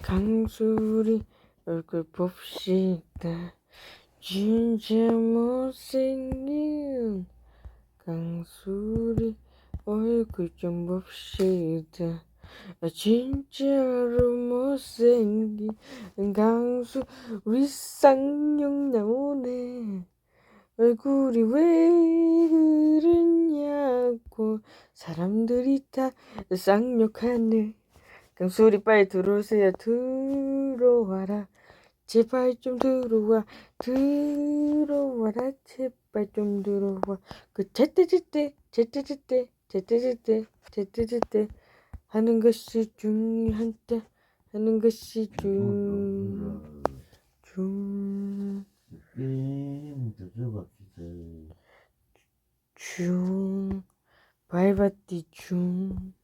강수리 얼굴 봅시다. 진짜 못생긴 강수리 얼굴 좀 봅시다. 아, 진짜로 못생긴 강수리 쌍욕 나오네. 얼굴이 왜 그러냐고 사람들이 다 쌍욕하네. 강수리 빨리 들어오세요. 들어와라. 제발 좀 들어와. 들어와라. 제발 좀 들어와. 그 제때제때 제때제때 제때제때 제때제때 하는 것이 중요한데 하는 것이 중 중, 들어갑시다. 중, 밟았디 중.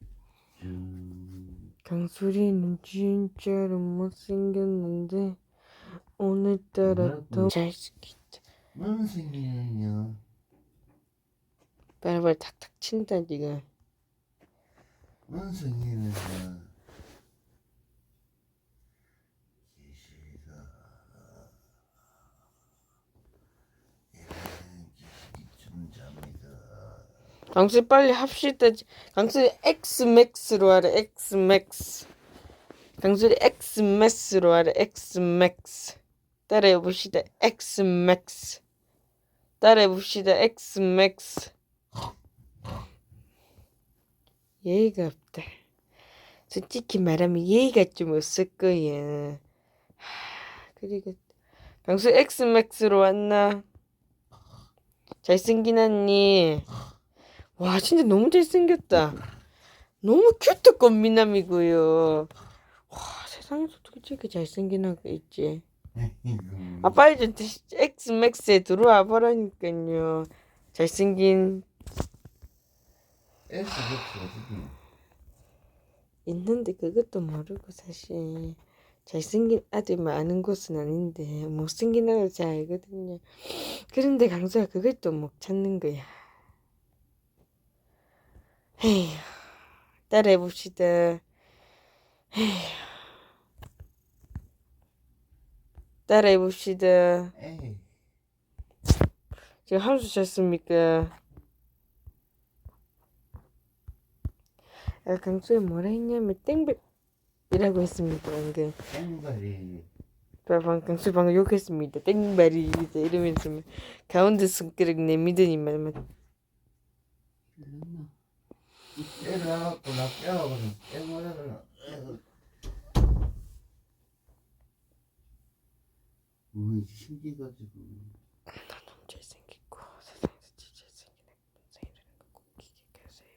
좀 강수리는 진짜로 못생겼는데 오늘따라 더 잘생겼다. 뭔 생기냐? 빨리빨리 탁탁 친다 니가. 뭔 생기냐? 기시가 얘는 기식이 춘자입니다. 강수리 빨리 합시다. 강수리 엑스맥스로 하래 엑스맥스. 강수리 엑스맥스로 하래 엑스맥스. 따라해 봅시다 엑스맥스. 따라해 봅시다 엑스맥스. 예의가 없다. 솔직히 말하면 예의가 좀 없을 거야. 하, 그리고 강수 엑스맥스로 왔나? 잘생긴 언니. 와 진짜 너무 잘생겼다. 너무 큐트 꽃미남이고요. 와 세상에서 어떻게 저렇게 잘생긴 아가 있지? 아 빨리 좀 엑스맥스에 들어와 보라니까요. 잘생긴 S? 있는데 그것도 모르고 사실 잘생긴 아들만 아는 곳은 아닌데 못생긴 아들 잘 알거든요. 그런데 강수가 그걸 또 못 찾는 거야. 에휴, 따라해 봅시다. 에휴, 따라해 봅시다. 에이 지금 함수 쳤습니까? 아, 강수가 뭐라 했냐면 땡백이라고 했습니다 방금. 땡발이 방금 강수 방금 욕했습니다. 땡발이 이러면서 막 가운데 손가락 내미더니 말만 때려갖고 나 깨워거든 깨물어서 뭐 신기가지고 너무 잘생기고 세상에서 제일 잘생긴 동생이라는 거 꼭 기억하세요.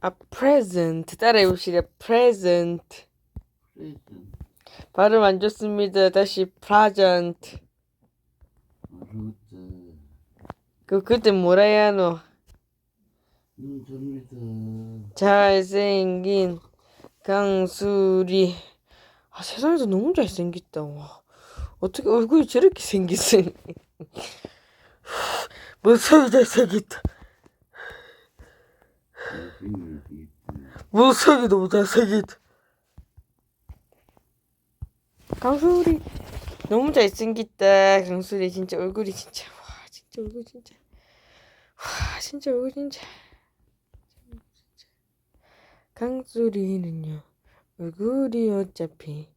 아 present 따라해 봅시다. present 발음 안 좋습니다. 다시 present 모르겠다 그 그때 뭐라 해야 하노? 잘생긴 강수리. 아 세상에서 너무 잘생겼다 와 어떻게 얼굴이 저렇게 생겼으니 무서워 잘생겼다. 무서워 너무 잘생겼다. 강수리. 너무 잘생겼다. 강수리 진짜 얼굴이 진짜. 와 진짜 얼굴 진짜. 와 진짜 얼굴 진짜. 강수리는요 얼굴이 어차피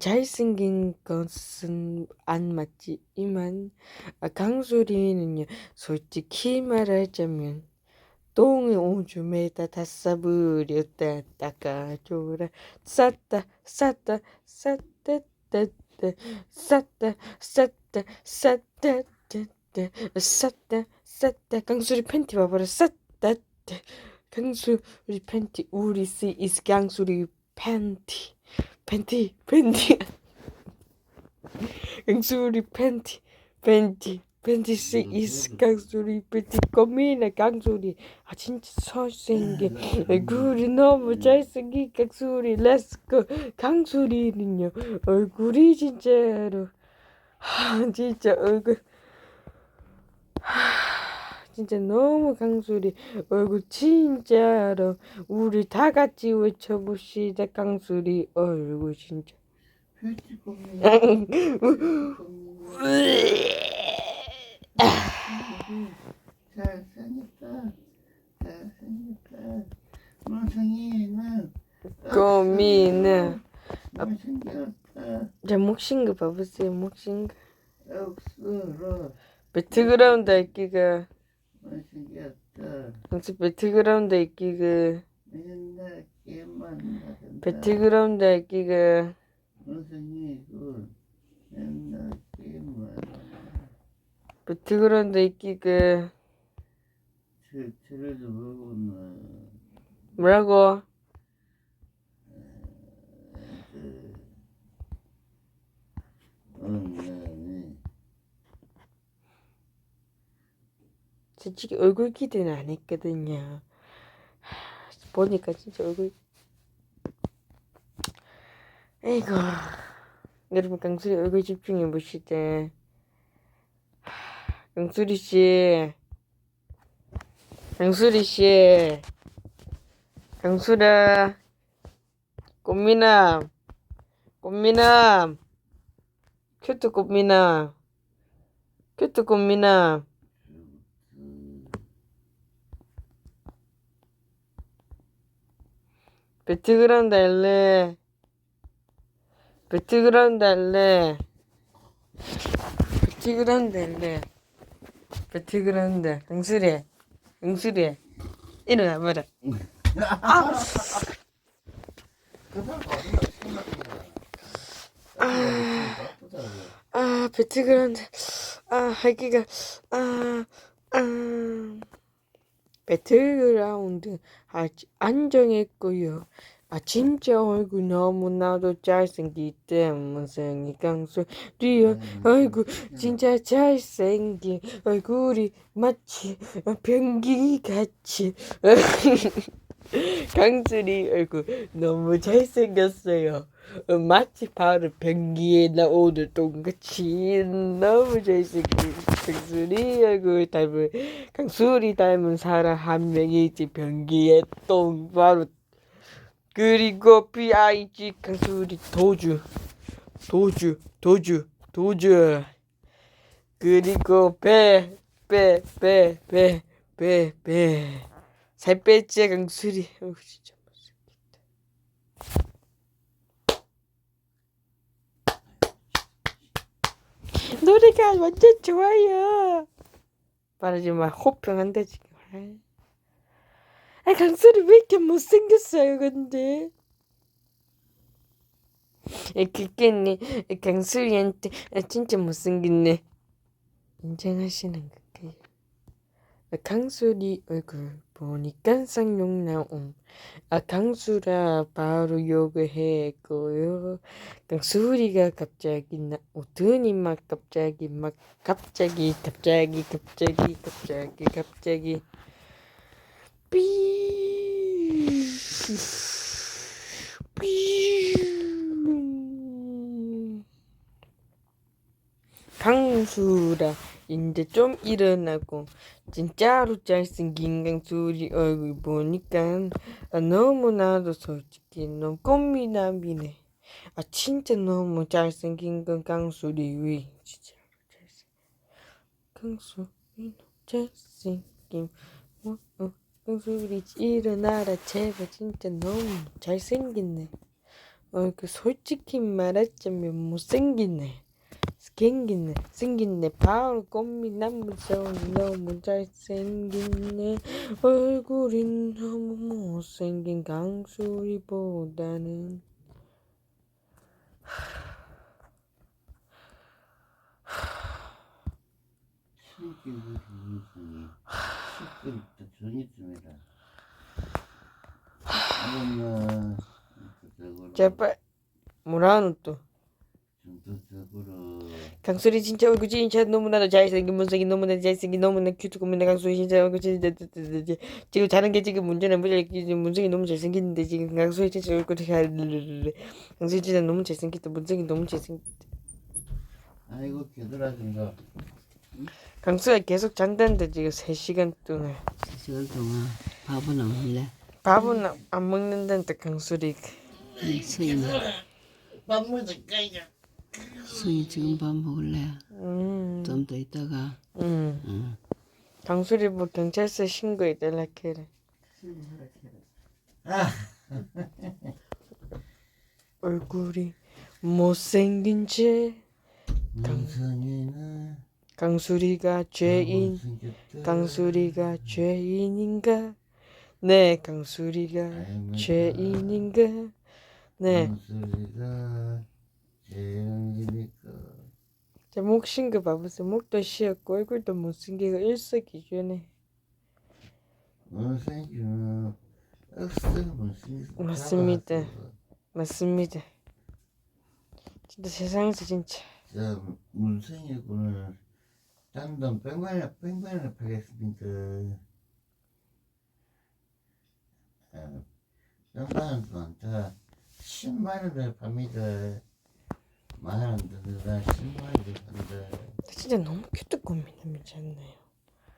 잘생긴 것은 안 맞지만. 아, 강수리는요 솔직히 말하자면 똥을 오줌에다 다 싸버렸다 닦아줘라. 쌌다 쌌다 쌌다 따따 쌌다 쌌다 쌌다 따따 쌌다 쌌다 강수리 팬티 봐봐라. 쌌다 따. 강수리 팬티 우리 씨 is 강수리 팬티. 팬티 팬티. 강수리 팬티 팬티 팬티 씨 is 강수리 팬티. 고민해 강수리. 아 진짜 잘생긴. 얼굴이 너무 잘생긴 강수리. 렛츠고 강수리는요 얼굴이 진짜로. 하 진짜 얼굴. 하 진짜 너무 강수리 얼굴 진짜로 우리 다 같이 외쳐봅시다 강수리 얼굴 진짜. 잘생겼다. 잘생겼다. 고민은 못생겼다. 자 목신거 봐보세요 목신거 배트그라운드 할기가 맨날 게임만 맨날 게임만 한다. 배트그라운드 할기가 저, 저래도 모르구나. 뭐라고 그, 언니, 솔직히 얼굴 기대는 안 했거든요. 하, 보니까 진짜 얼굴 에이구 여러분 강수리 얼굴 집중해 보시죠 강수리 씨. 강수리 씨. 강수라. 꽃미남. 꽃미남. 큐트 꽃미남. 큐트 꽃미남 배트그라운드 할래 배트그라운드 할래 배트그라운드 할래 배트그라운드. 강수리 강수리 일어나봐라. 아. 배트그라운드. 아 하기가. 아 아. 배틀그라운드 아직 안 정했고요. 아 진짜 얼굴 너무나도 잘생기대 무슨 강수리야. 아이고 진짜 잘생긴 얼굴이 마치 변기 같이 강수리 얼굴 너무 잘생겼어요. 어, 마치 바로 변기에 나오는 똥같이 너무 잘생긴 얼굴 닮은 강수리 닮은 사람 한 명이 있지 변기에 똥. 바로 그리고 B.I.G 강수리. 도주 도주 도주 도주. 그리고 배 배 배 배 배 배 살 뺐지 강수리. 어 진짜 못생겼다. 노래가 완전 좋아요. 말하지 마. 호평한다 지금. 아 강수리 왜 이렇게 못생겼어요 근데? 그겠네. 강수리한테. 아, 진짜 못생겼네. 인정하시는 건가요? 아, 강수리 얼굴 보니까 쌍욕 나옴 아 강수라 바로 욕을 했고요. 강수리가 갑자기 나 오더니 막 갑자기 막 갑자기 갑자기 갑자기 갑자기 갑자기 삐 삐. 강수라 이제 좀 일어나고 진짜로 잘생긴 강수리 얼굴 보니까 아, 너무나도 솔직히 너무 꽃미남이네. 아 진짜 너무 잘생긴 건 강수리 위 진짜 잘생 강수리 잘생김. 어, 어, 강수리 일어나라 제발 진짜 너무 잘생겼네. 어 그 솔직히 말하자면 못생겼네 생긴네 생긴네. 바로 꽃미남 무서운 너무 잘생긴네. 얼굴이 너무 못생긴 강수리보다는. 신기 무슨 시끄럽다 전이쯤이다. 엄마 제발 뭐라노 또 강수리 진짜 얼굴 진짜 너무나도 잘생긴 못생긴 너무나 잘생긴 너무나 큐트 고민나 강수리 진짜 얼굴 진짜 지금 자는 게 지금 문제는 문제 문생이 너무 잘생겼는데 지금 강수리 진짜 얼굴이 강수리 진짜 너무 잘생겼다 문생이 너무 잘생겼다 아이고 개들아 진거 강수가 계속 잔다는데 지금 3시간 동안. 시간 동안 밥은 안 먹을래? 밥은 안 먹는다는데 강수리. 응, 수인이 밥 먹을까요? 수인 지금 밥 먹을래? 음. 좀 더 있다가 음. 응. 강수리 뭐 경찰서 신고해 달라 캐래. 아, 얼굴이 못생긴 채 강수리가 죄인 못생겼다. 강수리가 죄인인가 네 강수리가. 죄인인가 네 목소리가 제형이니까 제목쉰거 봐보세요. 목도 쉬었고 얼굴도 못생기고 일석이조네. 못생기면 억수로 못생겼어 맞습니다. 맞습니다. 진짜 세상에서 진짜. 자 문성이고는 딴돈 백만원 백만원 팔겠습니다 아, 백만원도 많다 10만원을 팝니다 만원 더 내가 10만원을 판다 나 진짜 너무 큐트 고민하지 않나요?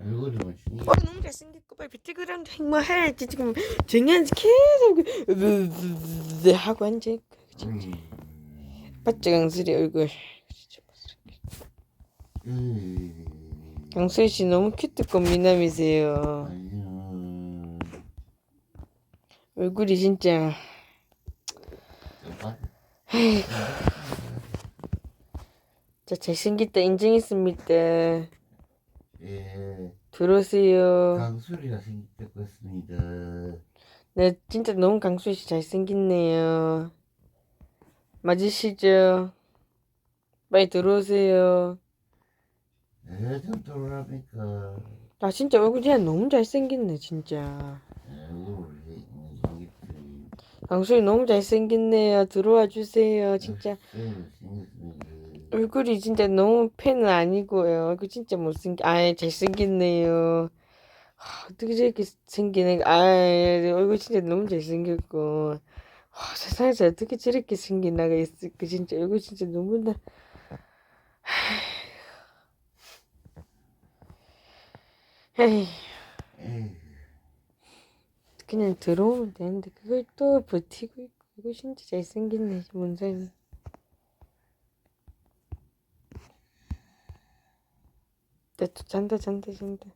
얼굴이 못생겨 어 너무 잘생겼고 빨리 비틀그라운드 행마해 지금 정현지 계속 하고 앉아있고 음. 맞죠 강수리 얼굴. 진짜 음. 강수리 씨 너무 큐트고 미남이세요. 아니요. 얼굴이 진짜. 진 짜 잘생겼다 인정했습니다 예, 들어오세요 강수리가 생겼다고 했습니다. 네 진짜 너무 강수리 씨 잘생겼네요 맞으시죠? 빨리 들어오세요 예, 좀 돌아갑니까? 아 진짜 얼굴 진짜 너무 잘생겼네 진짜. 강수리 너무 잘생겼네요 들어와 주세요 진짜 생겼습니다. 얼굴이 진짜 너무 팬은 아니고요. 얼굴 진짜 못생겨 아 잘생겼네요. 하, 어떻게 저렇게 생기는 아 얼굴 진짜 너무 잘생겼고. 와, 세상에서 어떻게 저렇게 생긴 나가 있을까 진짜 얼굴 진짜 너무나 그냥 들어오면 되는데 그걸 또 버티고 있고 이거 진짜 잘생겼네 문상이 잔다 잔다 잔다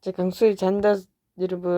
자 강수리 잔다 여러분